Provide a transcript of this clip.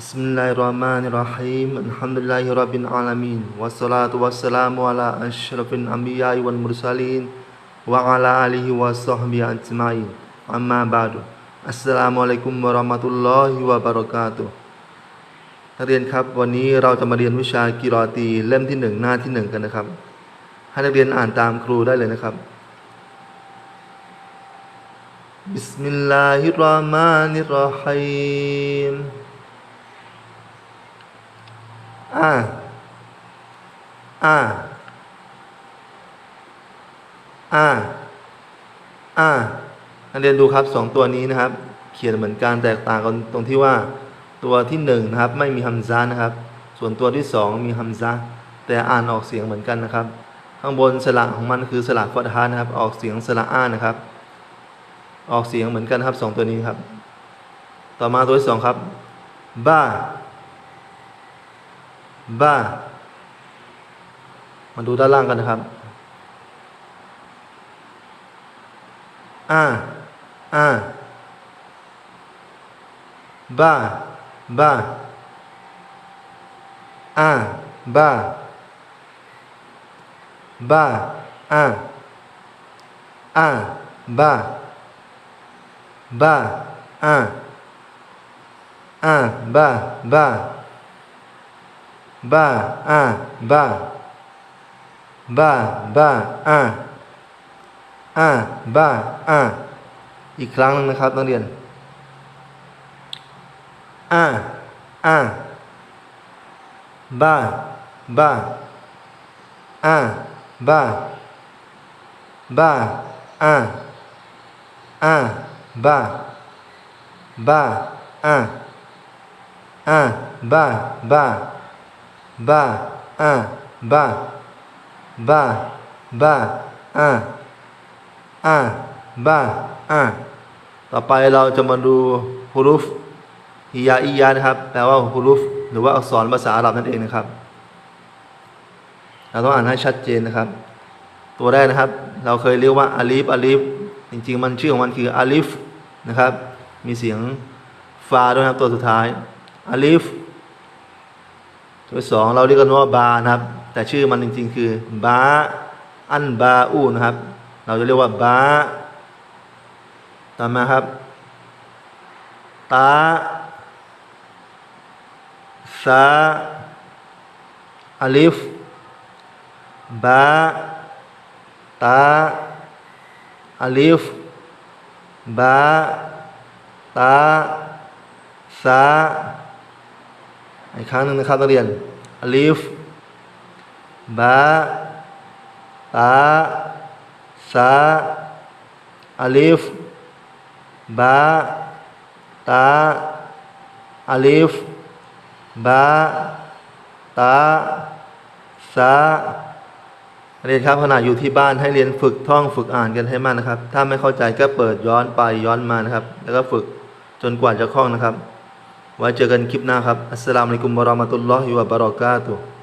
بسم الله الرحمن الرحيم الحمد لله رب العالمين والصلاة والسلام على أشرف الأنبياء والمرسلين وعلى آله وصحبه أجمعين أما بعد السلام عليكم ورحمة الله وبركاته นักเรียนครับวันนี้เราจะมาเรียนวิชากิรอตีเล่มที่หนึ่งหน้าที่หนึ่งกันนะครับ ให้นักเรียนอ่านตามครูได้เลยนะครับ บิสมิลลาฮิรเราะห์มานิรเราะฮีม อ่า อ่า อ่า อ่านักเรียนดูครับสองตัวนี้นะครับ เขียนเหมือนกันแตกต่างกันตรงที่ว่าตัวที่หนึ่งนะครับ ไม่มีฮัมซานะครับ ส่วนตัวที่สองมีฮัมซาแต่อ่านออกเสียงเหมือนกันนะครับ ข้างบนสระของมันคือสระฟัตฮานะครับ ออกเสียงสระอ้านะครับ ออกเสียงเหมือนกันครับสองตัวนี้ครับ ต่อมาตัวที่สองครับบ้า บ้า มาดูด้านล่างกันนะครับอ่าอ่าบ้า บ้าอ่าบ้า บ้าอ่าอ่าบ้า บ้าอ่าอ่าบ้า บ้า บ้าอ่าบ้าบ้าบ้าอ่าอ่าบ้าอ่าอีกครั้งหนึงนะครับนักเรียนอ่าอ่าบ้าบ้าอ่าบ้าบ้าอ่าอ่าบ้าบ้าอ่าอ่าบ้าบ้า บ้าอ่าบ้าบ้าบ้าอ่าอ่าบ้าอ่าต่อไปเราจะมาดูฮุรุฟฮิยาอียานะครับ แปลว่าฮุรุฟ หรือว่าอักษรภาษาอาหรับนั่นเองนะครับ เราต้องอ่านให้ชัดเจนนะครับ ตัวแรกนะครับ เราเคยเรียกว่าอาลีฟอาลีฟ จริง ๆ มันชื่อของมันคืออาลีฟนะครับ มีเสียงฟาด้วยนะครับตัวสุดท้ายอาลีฟ ตัวสองเราเรียกกันว่าบานะครับ แต่ชื่อมันจริง ๆ คือบาอันบาอูนะครับ เราจะเรียกว่าบาต่อมาครับตาซาอาลิฟบาตาอาลิฟบาตาซา อีกครั้งหนึ่งนะครับนักเรียนอลิฟบาตาซาอาลิฟบาตาอาลิฟบาตาซาเรียนครับขณะอยู่ที่บ้านให้เรียนฝึกท่องฝึกอ่านกันให้มากนะครับ ถ้าไม่เข้าใจก็เปิดย้อนไปย้อนมานะครับ แล้วก็ฝึกจนกว่าจะคล่องนะครับ ไว้เจอกันคลิปหน้าครับอัสสลามุอะลัยกุมวะเราะมะตุลลอฮิวะบะเราะกาตุฮ์